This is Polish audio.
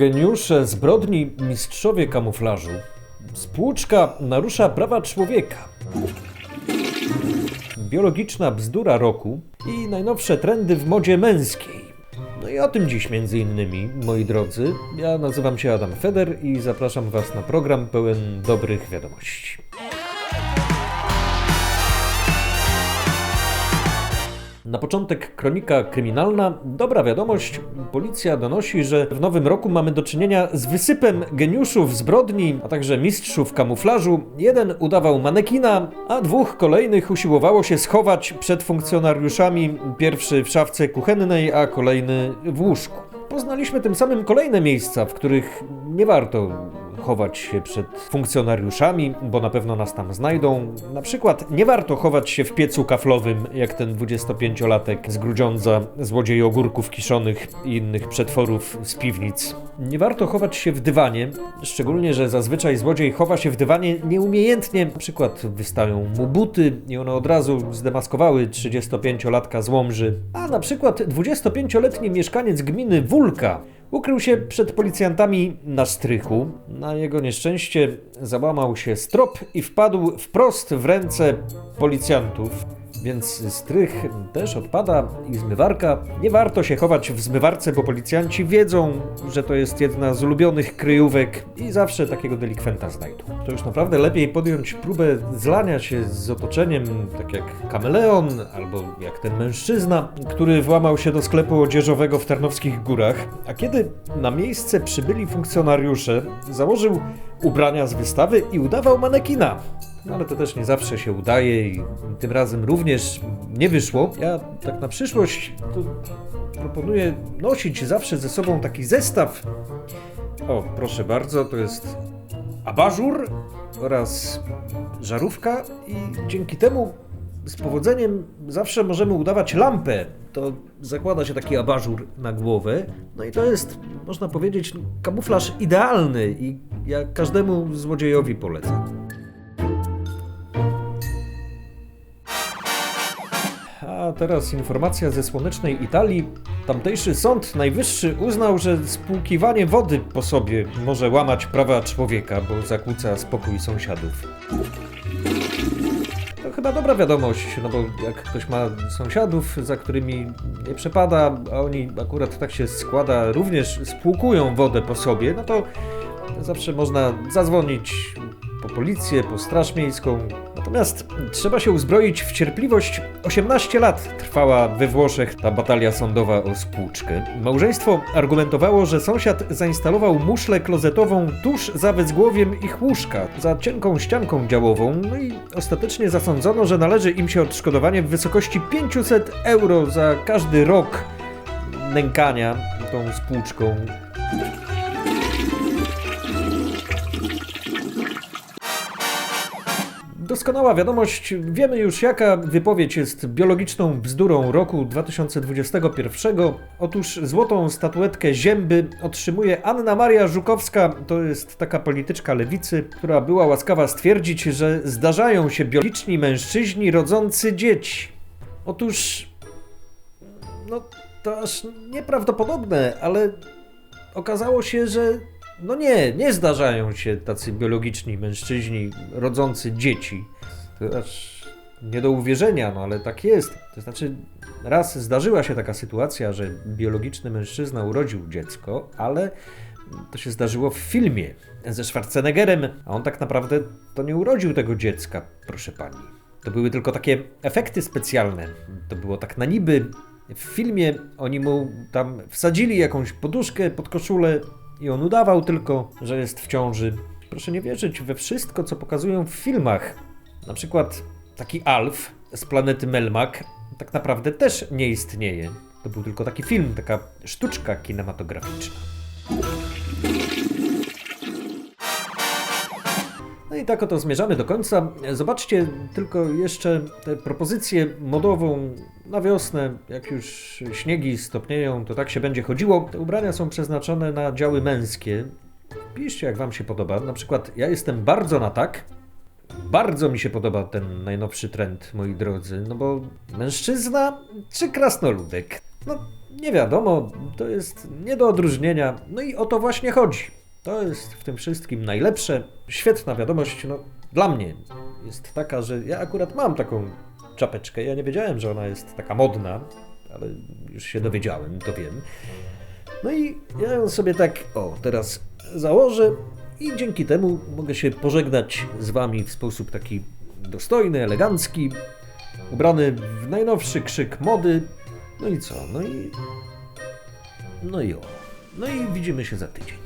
Geniusze zbrodni, mistrzowie kamuflażu. Spłuczka narusza prawa człowieka. Biologiczna bzdura roku i najnowsze trendy w modzie męskiej. No i o tym dziś między innymi, moi drodzy. Ja nazywam się Adam Feder i zapraszam Was na program pełen dobrych wiadomości. Na początek kronika kryminalna. Dobra wiadomość. Policja donosi, że w nowym roku mamy do czynienia z wysypem geniuszów zbrodni, a także mistrzów kamuflażu. Jeden udawał manekina, a dwóch kolejnych usiłowało się schować przed funkcjonariuszami. Pierwszy w szafce kuchennej, a kolejny w łóżku. Poznaliśmy tym samym kolejne miejsca, w których nie warto chować się przed funkcjonariuszami, bo na pewno nas tam znajdą. Na przykład nie warto chować się w piecu kaflowym, jak ten 25-latek z Grudziądza, złodziej ogórków kiszonych i innych przetworów z piwnic. Nie warto chować się w dywanie, szczególnie, że zazwyczaj złodziej chowa się w dywanie nieumiejętnie. Na przykład wystają mu buty i one od razu zdemaskowały 35-latka z Łomży. A na przykład 25-letni mieszkaniec gminy Wólka Ukrył się przed policjantami na strychu. Na jego nieszczęście załamał się strop i wpadł wprost w ręce policjantów. Więc strych też odpada i zmywarka. Nie warto się chować w zmywarce, bo policjanci wiedzą, że to jest jedna z ulubionych kryjówek i zawsze takiego delikwenta znajdą. To już naprawdę lepiej podjąć próbę zlania się z otoczeniem, tak jak kameleon albo jak ten mężczyzna, który włamał się do sklepu odzieżowego w Tarnowskich Górach. A kiedy na miejsce przybyli funkcjonariusze, założył ubrania z wystawy i udawał manekina. No ale to też nie zawsze się udaje i tym razem również nie wyszło. Ja tak na przyszłość proponuję nosić zawsze ze sobą taki zestaw. O, proszę bardzo, to jest abażur oraz żarówka i dzięki temu z powodzeniem zawsze możemy udawać lampę. To zakłada się taki abażur na głowę. No i to jest, można powiedzieć, kamuflaż idealny i ja każdemu złodziejowi polecam. A teraz informacja ze słonecznej Italii. Tamtejszy sąd najwyższy uznał, że spłukiwanie wody po sobie może łamać prawa człowieka, bo zakłóca spokój sąsiadów. To chyba dobra wiadomość, no bo jak ktoś ma sąsiadów, za którymi nie przepada, a oni akurat tak się składa, również spłukują wodę po sobie, no to zawsze można zadzwonić po policję, po straż miejską. Natomiast trzeba się uzbroić w cierpliwość. 18 lat trwała we Włoszech ta batalia sądowa o spłuczkę. Małżeństwo argumentowało, że sąsiad zainstalował muszlę klozetową tuż za wezgłowiem ich łóżka, za cienką ścianką działową, no i ostatecznie zasądzono, że należy im się odszkodowanie w wysokości 500 euro za każdy rok nękania tą spłuczką. Doskonała wiadomość. Wiemy już, jaka wypowiedź jest biologiczną bzdurą roku 2021. Otóż złotą statuetkę Zięby otrzymuje Anna Maria Żukowska. To jest taka polityczka lewicy, która była łaskawa stwierdzić, że zdarzają się biologiczni mężczyźni rodzący dzieci. Otóż. No, to aż nieprawdopodobne, ale okazało się, że no nie, nie zdarzają się tacy biologiczni mężczyźni rodzący dzieci. To aż nie do uwierzenia, no ale tak jest. To znaczy, raz zdarzyła się taka sytuacja, że biologiczny mężczyzna urodził dziecko, ale to się zdarzyło w filmie ze Schwarzeneggerem, a on tak naprawdę to nie urodził tego dziecka, proszę pani. To były tylko takie efekty specjalne. To było tak na niby. W filmie oni mu tam wsadzili jakąś poduszkę pod koszulę, i on udawał tylko, że jest w ciąży. Proszę nie wierzyć we wszystko, co pokazują w filmach. Na przykład taki Alf z planety Melmac tak naprawdę też nie istnieje. To był tylko taki film, taka sztuczka kinematograficzna. I tak oto zmierzamy do końca. Zobaczcie tylko jeszcze tę propozycję modową na wiosnę. Jak już śniegi stopnieją, to tak się będzie chodziło. Te ubrania są przeznaczone na działy męskie. Piszcie, jak Wam się podoba. Na przykład, ja jestem bardzo na tak. Bardzo mi się podoba ten najnowszy trend, moi drodzy. No bo mężczyzna czy krasnoludek? No, nie wiadomo, to jest nie do odróżnienia. No i o to właśnie chodzi. To jest w tym wszystkim najlepsze. Świetna wiadomość, no dla mnie jest taka, że ja akurat mam taką czapeczkę. Ja nie wiedziałem, że ona jest taka modna, ale już się dowiedziałem, to wiem. No i ja ją sobie tak, o, teraz założę i dzięki temu mogę się pożegnać z wami w sposób taki dostojny, elegancki, ubrany w najnowszy krzyk mody. No i co? No i. No i o. No i widzimy się za tydzień.